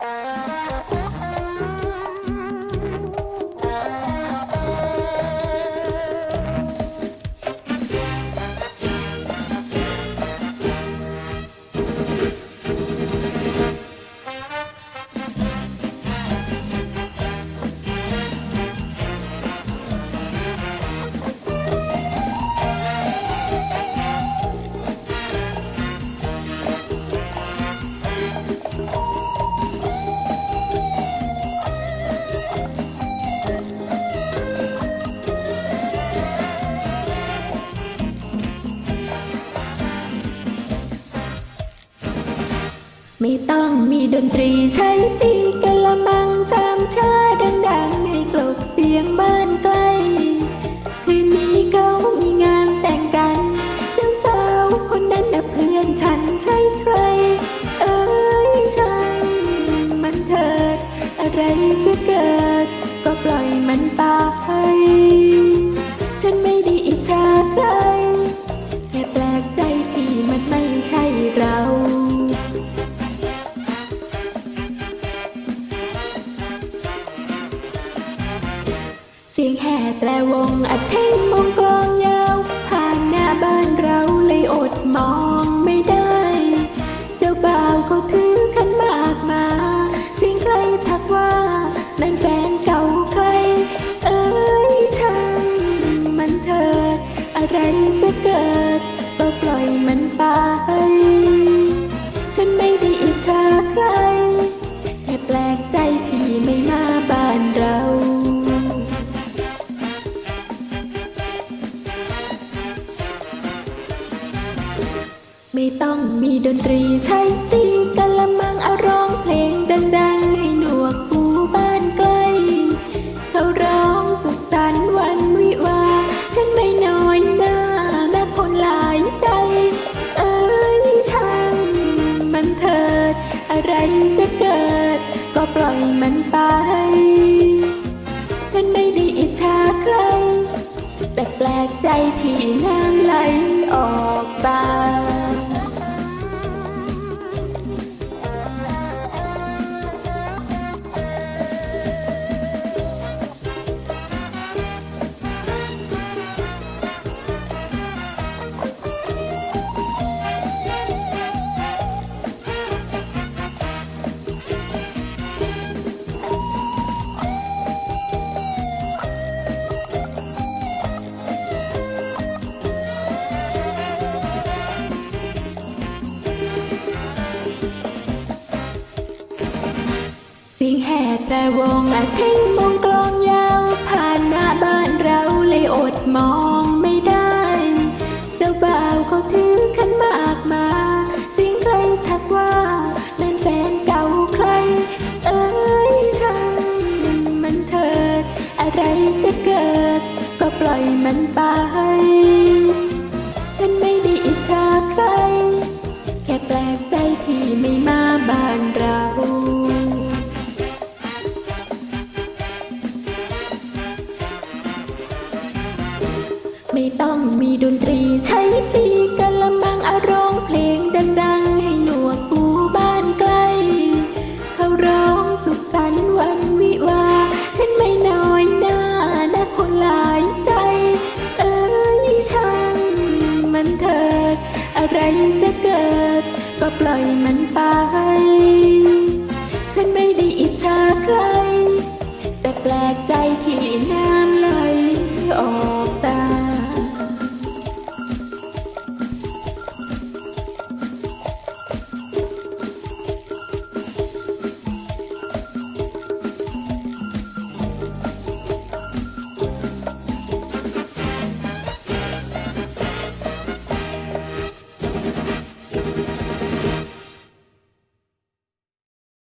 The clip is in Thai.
Uh... ไม่ต้องมีดนตรีใช้ตีกะละมังสามชาดังๆให้กลบเสียงบ้านใกล้คืนนี้เขามีงานแต่งกันเจ้าสาวคนนั้นน่ะเพื่อนฉันใช่ใคร เอ้ยช่างมันเถิด อะไรจะเกิดก็ปล่อย สียงแห่แตรวงอัดเท่งมงกลองยาวผ่านหน้าบ้านเราเลยอดมองไม่ได้ เจ้าบ่าวเขาถือขันมากมาเสียงใครทักว่านั่นแฟนเก่าใคร เอ้ยช่างมันเถิดอะไรจะเกิดก็ปล่อยมันไป ไม่ต้องมีดนตรีใช้ตีกะละมังเอาร้องเพลงดัง ๆ ให้หนวกหูบ้านใกล้เขาร้องสุขสันต์วันวิวาฉันไม่น้อยหน้าแม้คนหลายใจ เอ้ยช่างมันเถิด อะไรจะเกิด ก็ปล่อยมันไป ฉันไม่ได้อิจฉาใคร แต่แปลกใจที่น้ำไหลออกตา แห่วงอาเท่งมงกลองยาวผ่านหน้าบ้านเราเลยอดมองไม่ได้ เจ้าบ่าวเขาถือขันมากมาสียงใครทักว่านั่นแฟนเก่าใคร เอ้ยช่างมันเถิด อะไรจะเกิด ก็ปล่อยมันไป ดนตรีใช้ตีกะละมังอาร้องเพลงดังๆ ให้หนวกหูบ้านใกล้เขาร้องสุขสันต์วันวิวา ฉันไม่น้อยหน้านะคนหลายใจ เอ้ยช่างมันเถิด อะไรจะเกิด ก็ปล่อยมันไป ฉันไม่ได้อิจฉาใคร แต่แปลกใจที่น้